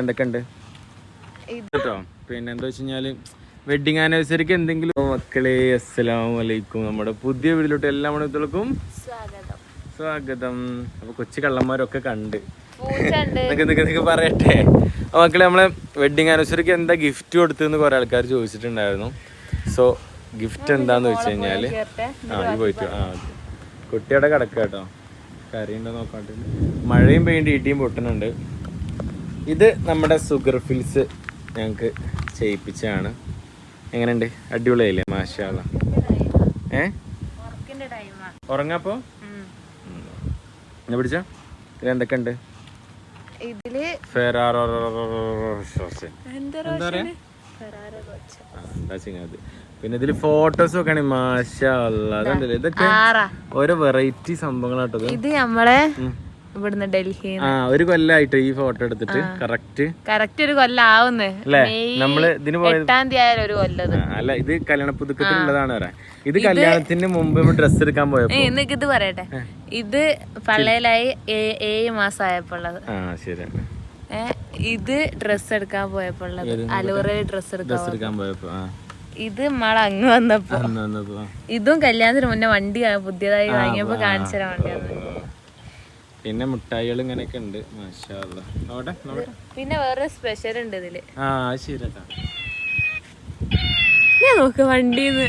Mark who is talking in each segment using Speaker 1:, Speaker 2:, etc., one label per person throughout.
Speaker 1: എന്തൊക്കെ ഉണ്ട് കേട്ടോ? പിന്നെ എന്താ വെച്ച് കഴിഞ്ഞാൽ വെഡിങ് ആനിവേഴ്സറിക്ക് എന്തെങ്കിലും മക്കളെ അസ്സലാമു അലൈക്കും. നമ്മുടെ പുതിയ വീട്ടിലോട്ട് എല്ലാ മണികൾക്കും
Speaker 2: സ്വാഗതം.
Speaker 1: അപ്പൊ കൊച്ചു കള്ളന്മാരൊക്കെ കണ്ട്. നിനക്ക് നിനക്ക് നിനക്ക് പറയട്ടെ. മക്കളെ നമ്മളെ വെഡിങ് ആനിവേഴ്സറിക്ക് എന്താ ഗിഫ്റ്റ് കൊടുത്തെന്ന് കുറെ ആൾക്കാർ ചോദിച്ചിട്ടുണ്ടായിരുന്നു. സോ ഗിഫ്റ്റ് എന്താന്ന് വെച്ച്
Speaker 2: കഴിഞ്ഞാൽ
Speaker 1: ആ ഈ പോയിട്ട് ആ കുട്ടിയുടെ കിടക്കുക കേട്ടോ. കറിയുണ്ടോ നോക്കാണ്ട്. മഴയും പെയിന്റ് ഇടിയും പൊട്ടുന്നുണ്ട്. ഇത് നമ്മുടെ സുഗർ ഫിൽസ് ഞങ്ങൾക്ക് ചെയ്യിപ്പിച്ചതാണ്. എങ്ങനെയുണ്ട്? അടിപൊളിയല്ലേ മാഷാള ഏ? ഉറങ്ങപ്പോ? ഞാൻ പിടിച്ച? ഇത് എന്തൊക്കെ ഉണ്ട് ഇതിൽ പിന്നെ ഇതിൽ ഫോട്ടോസ് ഒക്കെ മാഷാ ഇതൊക്കെ ഓരോ വെറൈറ്റി സംഭവങ്ങളാട്ടോ
Speaker 2: ഇത്. നമ്മളെ ഇവിടുന്ന് ഡൽഹി
Speaker 1: ആ ഒരു കൊല്ലായിട്ട് ഈ ഫോട്ടോ എടുത്തിട്ട്? കറക്റ്റ്
Speaker 2: കറക്റ്റ് ഒരു കൊല്ലം ആവുന്നേ
Speaker 1: നമ്മൾ ഇതിന്
Speaker 2: എട്ടാം തീയതി ഒരു കൊല്ലത്
Speaker 1: അല്ല ഇത് കല്യാണ പുതുക്കത്തിലുള്ളതാണ് ഇത് കല്യാണത്തിന് മുമ്പ് ഡ്രസ് എടുക്കാൻ പോയപ്പോ?
Speaker 2: ഇന്നൊക്കെ ഇത് പറയട്ടെ. ഇത് പള്ളയിലായി ഏഴ് മാസം
Speaker 1: ആ ശരിയാണ്
Speaker 2: ഇത് ഡ്രസ് എടുക്കാൻ പോയപ്പോ അലൂറയിൽ ഡ്രസ്സ് എടുക്കാൻ
Speaker 1: പോയപ്പോ.
Speaker 2: ഇത് മള അങ്ങ് വന്നപ്പോ. ഇതും കല്യാണത്തിന് മുന്നേ വണ്ടി പുതിയതായി വാങ്ങിയപ്പോ കാണിച്ചു തരാൻ വണ്ടിയാണ്
Speaker 1: പിന്നെ മിഠായികൾ ഇങ്ങനെയൊക്കെ ഉണ്ട്.
Speaker 2: പിന്നെ വേറെ സ്പെഷ്യൽ ഉണ്ട് ഇതിൽ.
Speaker 1: ആ അത് ശരിയാട്ടാ.
Speaker 2: ഞാൻ നോക്ക് വണ്ടിന്ന്.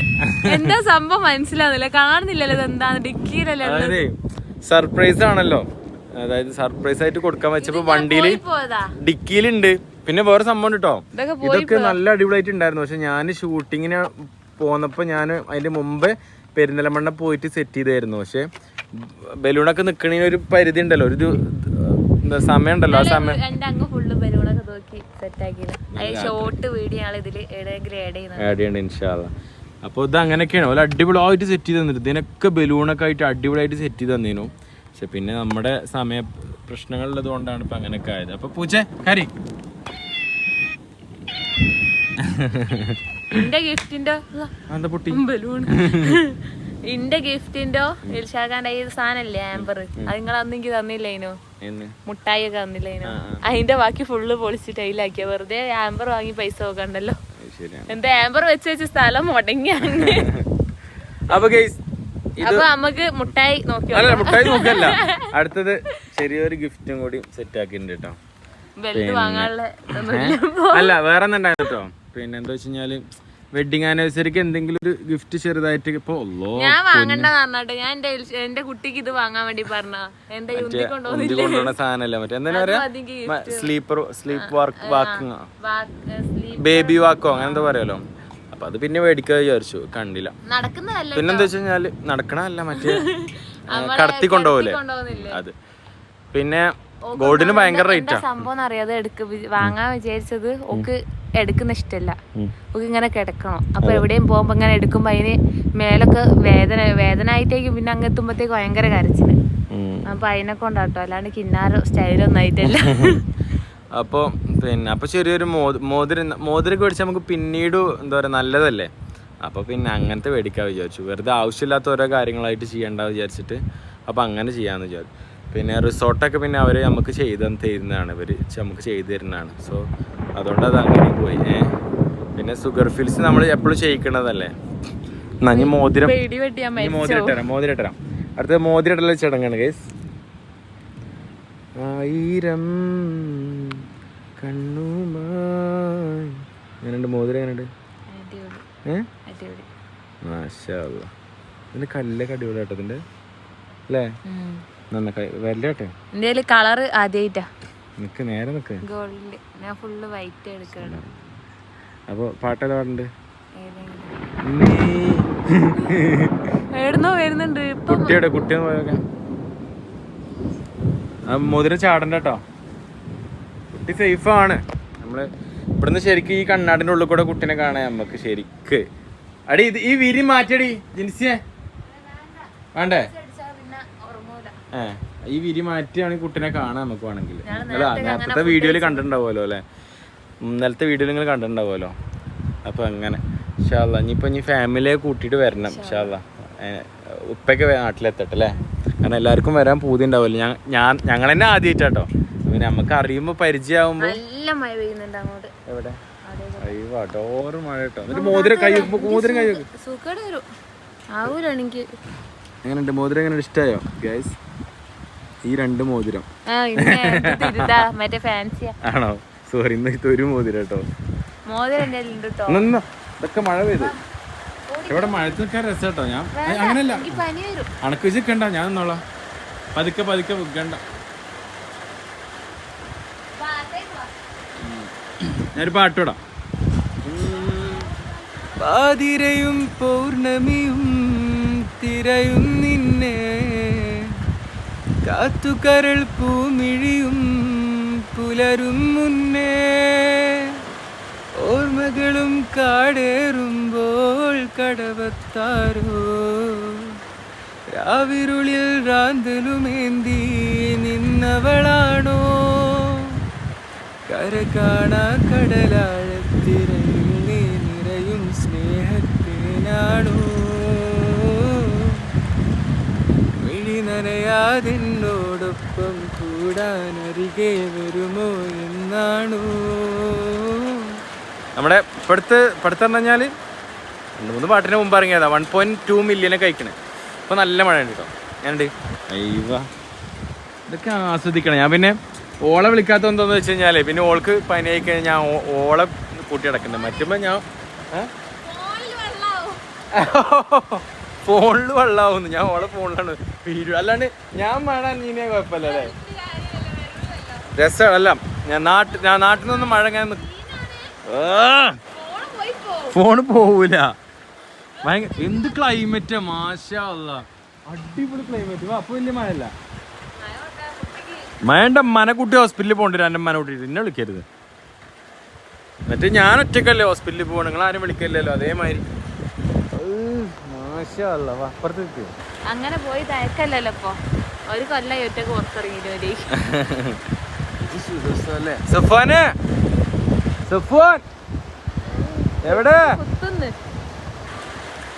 Speaker 2: എന്താ സംഭവം മനസ്സിലാവുന്നില്ല. കാണുന്നില്ലല്ലോ ഇത് എന്താണ് ഡിക്കിയിലല്ലേ
Speaker 1: അതായത് സർപ്രൈസ് ആണല്ലോ. അതായത് സർപ്രൈസ് ആയിട്ട് കൊടുക്കാൻ വെച്ചപ്പോ വണ്ടിയിൽ
Speaker 2: പോയതാ
Speaker 1: ഡിക്കിയിലുണ്ട്. പിന്നെ വേറെ സംഭവം ഉണ്ട് കേട്ടോ
Speaker 2: ഇതൊക്കെ
Speaker 1: ഇതൊക്കെ നല്ല അടിപൊളിയായിട്ട് ഉണ്ടായിരുന്നു പക്ഷെ ഞാൻ ഷൂട്ടിങ്ങിന് പോന്നപ്പോ ഞാൻ അതിന്റെ മുമ്പ് പെരിന്തലമണ്ണ പോയിട്ട് സെറ്റ് ചെയ്തായിരുന്നു. പക്ഷെ ബലൂണൊക്കെ നിക്കണതിന് ഒരു പരിധി ഉണ്ടല്ലോ ഒരു എന്താ സമയം ഉണ്ടല്ലോ ആ സമയം.
Speaker 2: എന്റെ അങ്ങ് ഫുള്ള് ബലൂണൊക്കെ നോക്കി സെറ്റ് ആക്കിയത്. അതിന് ഷോർട്ട് വീഡിയോ ആണ് ആഡ് ചെയ്യുന്നത്.
Speaker 1: ആഡ് ചെയ്യണ്ട ഇൻഷാല്ല അപ്പോൾ ഇത് അങ്ങനെയൊക്കെയാണ്. ഒരു അടിപൊളിയായിട്ട് സെറ്റ് ചെയ്ത് തന്നിട്ട് ഇതിനൊക്കെ ബലൂണൊക്കെ ആയിട്ട് അടിപൊളിയായിട്ട് സെറ്റ് ചെയ്ത് തന്നിരുന്നു. പക്ഷെ പിന്നെ നമ്മുടെ സമയ പ്രശ്നങ്ങളുള്ളത് കൊണ്ടാണ് ഇപ്പൊ അങ്ങനെയൊക്കെ ആയത്. അപ്പൊ പൂച്ച കരി.
Speaker 2: എന്റെ ഗിഫ്റ്റിന്റെ ബലൂൺ. എന്റെ ഗിഫ്റ്റിന്റെ ഇൽഷാഖാന്റെ ഈ സാധനല്ലേ ആംബർ അത് നിങ്ങൾ അന്ന് എനിക്ക് തന്നില്ലേനോ? മുട്ടായി ഒക്കെ തന്നില്ലേനോ? അതിന്റെ ബാക്കി ഫുള്ള് പൊളിച്ചിട്ട് അതിലാക്കിയ വെറുതെ ആംബർ വാങ്ങി പൈസ നോക്കണ്ടല്ലോ. എന്താ ആംബർ വെച്ച് വെച്ച് സ്ഥലം മുടങ്ങി
Speaker 1: അപ്പൊ
Speaker 2: നമുക്ക് മുട്ടായി നോക്കിയോ
Speaker 1: അല്ല മുട്ടായി നോക്കല്ല. അടുത്തത് ചെറിയൊരു ഗിഫ്റ്റും കൂടി സെറ്റ് ആക്കി കേട്ടോ.
Speaker 2: ബെൽറ്റ് വാങ്ങാനുള്ള?
Speaker 1: അല്ല വേറെ ഒന്നുണ്ടായിരുന്നു കേട്ടോ പിന്നെ എന്താ വെച്ച് കഴിഞ്ഞാൽ വെഡിങ് ആനിവേഴ്സറിക്ക് എന്തെങ്കിലും ഒരു ഗിഫ്റ്റ് ചെറുതായിട്ട് ഇപ്പൊ
Speaker 2: ഞാൻ വാങ്ങണ്ട പറഞ്ഞോട്ടെ. ഞാൻ എന്റെ എന്റെ കുട്ടിക്ക് ഇത് വാങ്ങാൻ വേണ്ടി പറഞ്ഞ എന്റെ കൊണ്ടുപോകുന്നില്ല
Speaker 1: സാധനല്ല മറ്റേ? എന്താ പറയാ? Sleeper sleep work walking baby വാക്കോ അങ്ങനെ എന്താ പറയാലോ. അപ്പൊ അത് പിന്നെ മേടിക്കാ വിചാരിച്ചു കണ്ടില്ല. പിന്നെന്താ വെച്ച് കഴിഞ്ഞാൽ നടക്കണല്ല മറ്റേ കടത്തി കൊണ്ടുപോകല്ലേ അത്. പിന്നെ ഗോൾഡിന് ഭയങ്കര റേറ്റ്
Speaker 2: സംഭവം അറിയാതെ എടുക്ക വാങ്ങാൻ വിചാരിച്ചത് ഓക്ക് എടുക്കുന്ന ഇഷ്ടമല്ല ഓക്ക് ഇങ്ങനെ കിടക്കണം. അപ്പൊ എവിടെയും പോകുമ്പോ ഇങ്ങനെ എടുക്കുമ്പോ അതിന് മേലൊക്കെ വേദന വേദന ആയിട്ടേക്കും പിന്നെ അങ്ങ് എത്തുമ്പോഴത്തേക്ക് ഭയങ്കര കരച്ചിന് അപ്പൊ അതിനെ കൊണ്ടാട്ടോ. അല്ലാണ്ട് കിന്നാരോ സ്റ്റൈലൊന്നും ആയിട്ടില്ല.
Speaker 1: അപ്പോൾ പിന്നെ അപ്പോൾ ചെറിയൊരു മോതിര മോതിരം മോതിരൊക്കെ മേടിച്ചാൽ നമുക്ക് പിന്നീട് എന്താ പറയുക നല്ലതല്ലേ? അപ്പോൾ പിന്നെ അങ്ങനത്തെ മേടിക്കാൻ വിചാരിച്ചു. വെറുതെ ആവശ്യമില്ലാത്ത ഓരോ കാര്യങ്ങളായിട്ട് ചെയ്യണ്ട വിചാരിച്ചിട്ട് അപ്പോൾ അങ്ങനെ ചെയ്യാന്ന് വിചാരിച്ചു. പിന്നെ റിസോർട്ടൊക്കെ പിന്നെ അവർ നമുക്ക് ചെയ്ത് തരുന്നതാണ് ഇവർ നമുക്ക് ചെയ്തു തരുന്നതാണ്. സോ അതുകൊണ്ട് അത് അങ്ങനെ പോയി. ഏ? പിന്നെ സുഗർ ഫിൽസ് നമ്മൾ എപ്പോഴും ചെയ്യിക്കണതല്ലേ എന്നാ മോതിരം
Speaker 2: മോതിരട്ടരാം
Speaker 1: മോതിരട്ടരാം മോതിരം ഇട്ടുതരാം അടുത്ത മോതിരം ഇടല ചടങ്ങാണ് ഗൈസ് ആയിരം കണ്ണുമായി. എങ്ങനെയുണ്ട്? മോതിരം എങ്ങനെയുണ്ട്. ഇതിന്റെ കല്ലൊക്കെ അടിപൊളിയാട്ടോ ഇതിന്റെ. അല്ലേ? നന്നായി വരട്ടെ
Speaker 2: കളർ ആദ്യമായിട്ടാ
Speaker 1: നിക്ക് നേരെ നിക്ക്.
Speaker 2: ഗോൾഡിന്റെ ഞാൻ ഫുള്ള് വൈറ്റ് എടുക്കണം.
Speaker 1: അപ്പൊ പാട്ടെല്ലാം നീ
Speaker 2: എവിടുന്നോ വരുന്നുണ്ട്.
Speaker 1: കുട്ടിയുടെ കുട്ടിയെന്ന് പോയൊക്കെ. മോതിരം ചാടണ്ട കേട്ടോ കുട്ടി സേഫ് ആണ്. നമ്മൾ ഇവിടുന്ന് ശരിക്കും ഈ കണ്ണാടിന്റെ ഉള്ളിൽ കൂടെ കുട്ടിനെ കാണാൻ നമുക്ക് ശരിക്ക്. അടി ഇത് ഈ വിരി മാറ്റടി ജിൻസിയെ. വേണ്ടേ? ഏഹ് ഈ വിരി മാറ്റിയാണ് ഈ കുട്ടിനെ കാണാൻ നമുക്ക് വേണമെങ്കിൽ നേരത്തെ വീഡിയോയിൽ കണ്ടിട്ടുണ്ടാവുമല്ലോ അല്ലേ? ഇന്നലത്തെ വീഡിയോയിൽ നിങ്ങൾ കണ്ടിട്ടുണ്ടാവുമല്ലോ. അപ്പൊ അങ്ങനെ. ഷാല്ല ഇനിയിപ്പോ ഇനി ഫാമിലിയെ കൂട്ടിയിട്ട് വരണം ഷാല്ല ഉപ്പയ്ക്ക് നാട്ടിലെത്തട്ടെ അല്ലേ? കാരണം എല്ലാവർക്കും വരാൻ പൂതി ഉണ്ടാവുമല്ലോ. ഞാൻ ഞാൻ ഞങ്ങൾ തന്നെ ആദ്യമായിട്ടാട്ടോ പിന്നെ നമുക്ക് അറിയുമ്പോ പരിചയമാകുമ്പോ
Speaker 2: നല്ല മഴ പെയ്യുന്നുണ്ട് അങ്ങോട്ട്.
Speaker 1: എവിടെ? അയ്യോ മഴ കേട്ടോ. എന്നിട്ട് മോതിരം കൈ മോതിരം കൈ എങ്ങനെയുണ്ട്? മോതിരം എങ്ങനെ ഇഷ്ടമായോ ഗൈസ് ഈ രണ്ട് മോതിരം. ആണോ? സോറി ഇന്ന് ഇത് ഒരു മോതിരം കേട്ടോ ഇതൊക്കെ മഴ പെയ്ത്. ഇവിടെ മഴത്ത് നിൽക്കാൻ രസം കേട്ടോ ഞാൻ
Speaker 2: അങ്ങനല്ല
Speaker 1: അണക്ക് വെച്ചിക്കണ്ട ഞാൻ നിന്നോളാം. പതുക്കെ പതുക്കെ വിൽക്കണ്ട. ഞാനൊരു പാട്ടുവിടാം പാതിരയും പൗർണമിയും തിരയും നിന്നെ കാത്തുകരൾ പൂമിഴിയും പുലരും മുന്നേ ഓർമ്മകളും കാടേറുമ്പോൾ കടവത്താരോ? രാവിരുളിൽ റാന്തലുമേന്തി നിന്നവളാണോ? കര കാണാ കടലാഴത്തിരങ്ങി നിറയും സ്നേഹത്തേനാണോ മിഴി നനയാതിന്നോടൊപ്പം കൂടാൻ അരികെ വരുമോ എന്നാണോ? നമ്മുടെ ഇപ്പോഴത്തെ ഇപ്പോഴത്തെ പറഞ്ഞു കഴിഞ്ഞാൽ രണ്ട് മൂന്ന് പാട്ടിന് മുമ്പ് ഇറങ്ങിയതാ. വൺ പോയിന്റ് ടു മില്യനെ കഴിക്കണേ ഇപ്പൊ നല്ല മഴ ഉണ്ട് കേട്ടോ. ഞാനുണ്ട് അയ്യവ. ഇതൊക്കെ ആസ്വദിക്കണം. ഞാൻ പിന്നെ ഓളെ വിളിക്കാത്ത എന്താന്ന് വെച്ച് കഴിഞ്ഞാൽ പിന്നെ ഓൾക്ക് പനിയായി കഴിഞ്ഞാൽ ഞാൻ ഓളെ കൂട്ടി കിടക്കുന്നത് മറ്റുമ്പോ ഞാൻ ഫോണിൽ വെള്ളാവുന്നു. ഞാൻ ഓളെ ഫോണിലാണ് വീഡിയോ അല്ലാണ്ട് ഞാൻ മഴ നീനെ കുഴപ്പമില്ല അല്ലേ? രസമല്ല ഞാൻ നാട്ടിൽ ഞാൻ നാട്ടിൽ നിന്നൊന്നും മഴ ഞാൻ ഫോണ് പോവൂല. ഭയങ്കര എന്ത് ക്ലൈമറ്റ് മാഷാ. അടിപൊളി ക്ലൈമറ്റ് അപ്പൊ വലിയ മഴയല്ല. മഴന്റെ മനക്കുട്ടി ഹോസ്പിറ്റലിൽ പോകണ്ട. എന്റെ മനക്കുട്ടി എന്നെ വിളിക്കരുത്. എന്നിട്ട് ഞാൻ ഒറ്റക്കല്ലേ ഹോസ്പിറ്റലിൽ പോകണം നിങ്ങൾ ആരും വിളിക്കല്ലോ അതേമാതിരി.
Speaker 2: അങ്ങനെ പോയി തയക്കല്ലല്ലോ ഇപ്പൊ. ഒരു കൊല്ലം ഒറ്റയ്ക്ക് പുറത്തിറങ്ങിയിട്ട്
Speaker 1: സഫാന്? സഫാൻ? എവിടെ?
Speaker 2: കുത്തുന്ന്.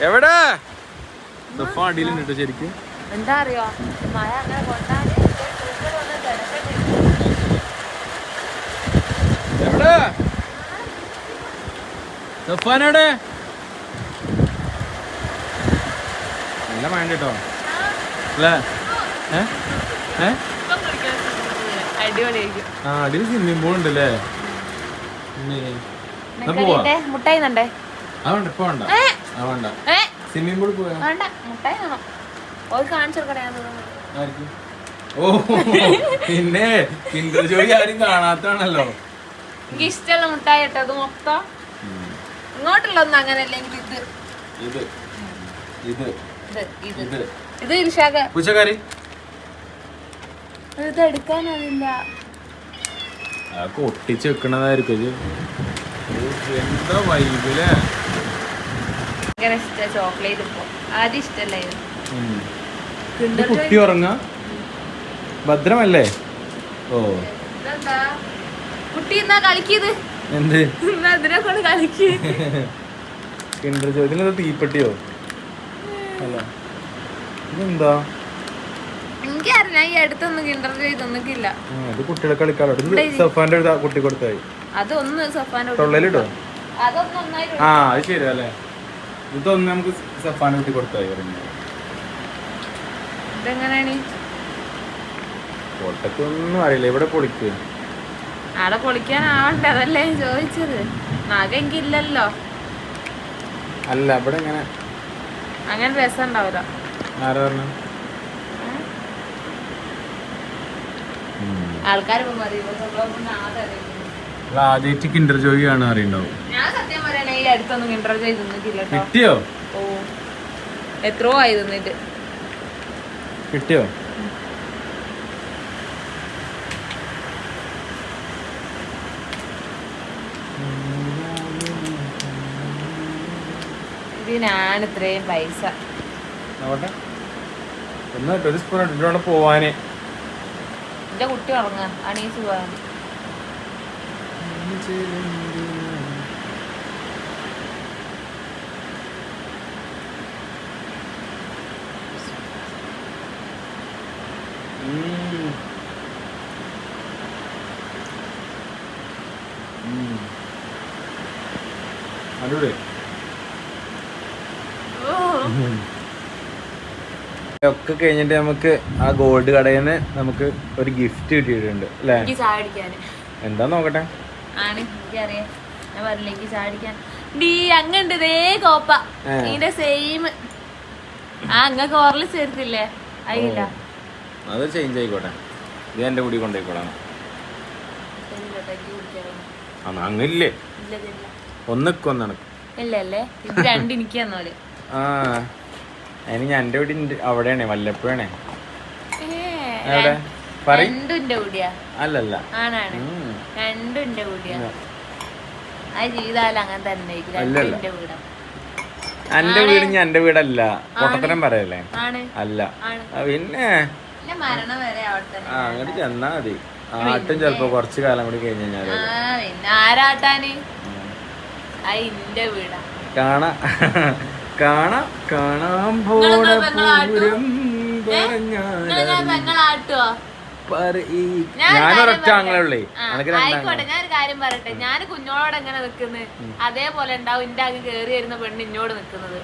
Speaker 1: എവിടെ? സഫാൻ അടിയിലുണ്ട് ശരിക്കും.
Speaker 2: എന്താ അറിയോ? മഴ അങ്ങനെ കൊണ്ടാൽ.
Speaker 1: എവിടെ? സഫാൻ എവിടെ? നല്ല മഴ കേട്ടോ. അല്ലേ? ആ അടിയിൽ സ്വിമ്മിംഗ് പൂൾ ഉണ്ട് അല്ലേ എന്നാ പോവാ?
Speaker 2: നിക്കടിട്ടെ, മുട്ടായി നണ്ടേ
Speaker 1: ആ വേണ്ട ഇപ്പൊ വേണ്ട. ആ വേണ്ട. സ്വിമ്മിംഗ് പൂൾ പോയാ?
Speaker 2: വേണ്ട മുട്ടായി കാണിച്ചു?
Speaker 1: ഓ പിന്നെ കിൻഡർ ജോലി ആരും കാണാത്താണല്ലോ
Speaker 2: എനിക്ക് ഇഷ്ടമുള്ള മുട്ടായി ഇട്ടോ അത് മൊത്തം. ഇങ്ങോട്ടുള്ളൊന്നും അങ്ങനെയല്ല എനിക്ക് ഇത്.
Speaker 1: ഇത്. ഇത്.
Speaker 2: ഇത്
Speaker 1: പൂച്ചക്കാരി?
Speaker 2: ഇത് എടുക്കാനറിയില്ല.
Speaker 1: ആ കൊട്ടിച്ച് വെക്കണതായിരിക്കും എന്താ വൈബിൽ
Speaker 2: ഭയങ്കര ഇഷ്ട ചോക്ലേറ്റ് ഇപ്പൊ. ആദ്യം ഇഷ്ടല്ലായിരുന്നു.
Speaker 1: ഇത് കുട്ടി ഉറങ്ങ? ഭദ്രമല്ലേ? ഓ.
Speaker 2: കുട്ടി എന്നാ കളിക്കിയത്
Speaker 1: എന്ത്?
Speaker 2: കൊണ്ട്
Speaker 1: ജോയി തീപ്പെട്ടിയോ? അല്ല ഇതെന്താ?
Speaker 2: എനിക്കറിയാം ഈ അടുത്തൊന്നും കിണ്ടർ ചെയ്ത് ഒന്നിക്കില്ല
Speaker 1: ആ, ഇത് കുട്ടികളെ കളിക്കാലോ സഫാന്റെ ആ കുട്ടി കൊടുത്തായി
Speaker 2: അതൊന്ന് അതൊന്നും ഒന്നായിട്ട്
Speaker 1: ആ അത് ശരിയാ അല്ലേ? ഇതൊന്ന് നമുക്ക് സഫാന്റെ കുട്ടി കൊടുത്തായി
Speaker 2: ഇതെങ്ങനെയാണ്
Speaker 1: പൊട്ടക്കൊന്നും അറിയില്ല. ഇവിടെ പൊളിക്കുക
Speaker 2: ആടെ പൊളിക്കാൻ ആവണ്ടേ? അതല്ലേ ചോദിച്ചത്. എനിക്കില്ലല്ലോ
Speaker 1: അല്ല ഇവിടെ ഇങ്ങനെ
Speaker 2: അങ്ങനെ രസം ഉണ്ടാവില്ല ആൾക്കാർ
Speaker 1: ആദ്യമായിട്ട് കിൻഡർ ജോയി ആണ് അറിയണ്ടാവും.
Speaker 2: ഞാൻ സത്യം അടുത്തൊന്നും
Speaker 1: കിട്ടിയോ?
Speaker 2: ഓ എത്രയോ ആയി തിന്നിട്ട്
Speaker 1: കിട്ടിയോ?
Speaker 2: ഇതിനാണ് ഇത്രയും പൈസ.
Speaker 1: കേട്ടോ ഒരു സ്പൂൺ ഇട്ടിട്ട് പോവാന്.
Speaker 2: എന്റെ കുട്ടി ഉറങ്ങാ. അണീസ് പോകാൻ
Speaker 1: ഉം. അടിപൊളി ഒക്കെ കഴിഞ്ഞിട്ട് നമുക്ക് ആ ഗോൾഡ് കടയിൽ നിന്ന് നമുക്ക് ഒരു ഗിഫ്റ്റ് കിട്ടിയിട്ടുണ്ട് അല്ലേ? എന്താ നോക്കട്ടെ?
Speaker 2: അങ്ങണ്ട് കോപ്പ. ഇതിന്റെ സെയിം ആ അങ്ങക്ക് ചേർത്തില്ലേ?
Speaker 1: അത് ചേഞ്ച് ആയിക്കോട്ടെ. ഇത് എന്റെ കൂടി കൊണ്ടുപോയിക്കോളാം അങ്ങില്ലേ
Speaker 2: ഇത് രണ്ട്
Speaker 1: ആ. അതിന് ഞാൻ എന്റെ വീട് അവിടെയാണ് വല്ലപ്പോഴേ വല്ലപ്പോഴാണേ എവിടെ?
Speaker 2: എന്റെ കൂടിയാ.
Speaker 1: അല്ലല്ല.
Speaker 2: ആണാണ്. രണ്ടും എന്റെ കൂടിയാ. അങ്ങനെ തന്നെ വീട്.
Speaker 1: ഞാൻ എന്റെ വീടല്ല. പൊട്ടത്തരം പറയല്ലേ? അല്ല. പിന്നെ? ആ അങ്ങോട്ട് ചെന്നാ മതി. ആട്ടും ചെലപ്പോ കുറച്ച് കാലം കൂടി കഴിഞ്ഞ്
Speaker 2: ആ ആരാട്ടാന്? ഇന്റെ വീടാ.
Speaker 1: കാണാ. കാണാ കാണാൻ പോണ? പൂരം
Speaker 2: പറഞ്ഞാട്ടോ
Speaker 1: ഞാനൊരൊറ്റ ആങ്ങളേ
Speaker 2: ആയിക്കോട്ടെ ഞാനൊരു കാര്യം പറയട്ടെ. ഞാൻ കുഞ്ഞോളോട് എങ്ങനെ നിക്കുന്നത് അതേപോലെ ഉണ്ടാവും എന്റെ അങ്ങ് കേറി വരുന്ന പെണ്ണ് ഇന്നോട് നിക്കുന്നത്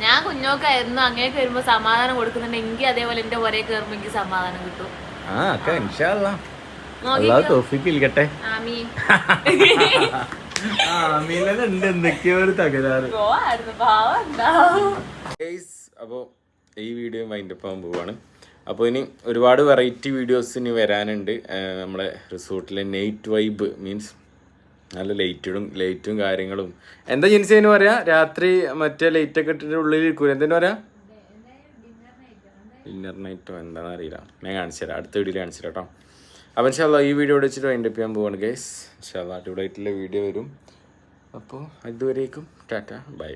Speaker 2: ഞാൻ കുഞ്ഞോക്കായിരുന്നു അങ്ങനെ വരുമ്പോ സമാധാനം കൊടുക്കുന്നുണ്ടെങ്കിൽ അതേപോലെ എന്റെ ഒരേ കയറുമ്പോ എനിക്ക് സമാധാനം കിട്ടും.
Speaker 1: ആ ഒക്കെ ഇൻഷാ
Speaker 2: നോക്കിക്കോ.
Speaker 1: അല്ലാതെ തോഫിക്ക് ആമീൻ.
Speaker 2: ആമീ
Speaker 1: ആ എന്തൊക്കെയോ ഒരു തകരാറ്. അപ്പോൾ ഈ വീഡിയോ വൈൻഡപ്പ് ആകാൻ പോവാണ്. അപ്പോൾ ഇനി ഒരുപാട് വെറൈറ്റി വീഡിയോസ് ഇനി വരാനുണ്ട്. നമ്മുടെ റിസോർട്ടിലെ നൈറ്റ് വൈബ് മീൻസ് നല്ല ലൈറ്റും ലൈറ്റും കാര്യങ്ങളും. എന്താ ജിൻസിന് പറയാ? രാത്രി മറ്റേ ലൈറ്റ് ഒക്കെ ഇട്ടിട്ട് ഉള്ളിൽ ഇരിക്കൂല? എന്തിനു പറയാ? ഡിന്നർ നൈറ്റോ എന്താണെന്ന് അറിയില്ല. ഞാൻ കാണിച്ചു തരാം അടുത്ത വീഡിയോയിൽ കാണിച്ചു തരാം കേട്ടോ. അപ്പോൾ ഇൻഷാല്ല ഈ വീഡിയോ വെച്ചിട്ട് വൈൻഡപ്പ് ചെയ്യാൻ പോവാണ് ഗൈസ് ഇൻഷാല്ല അടിപൊളിയായിട്ടുള്ള വീഡിയോ വരും. അപ്പോൾ ഇതുവരേക്കും ടാറ്റ ബൈ.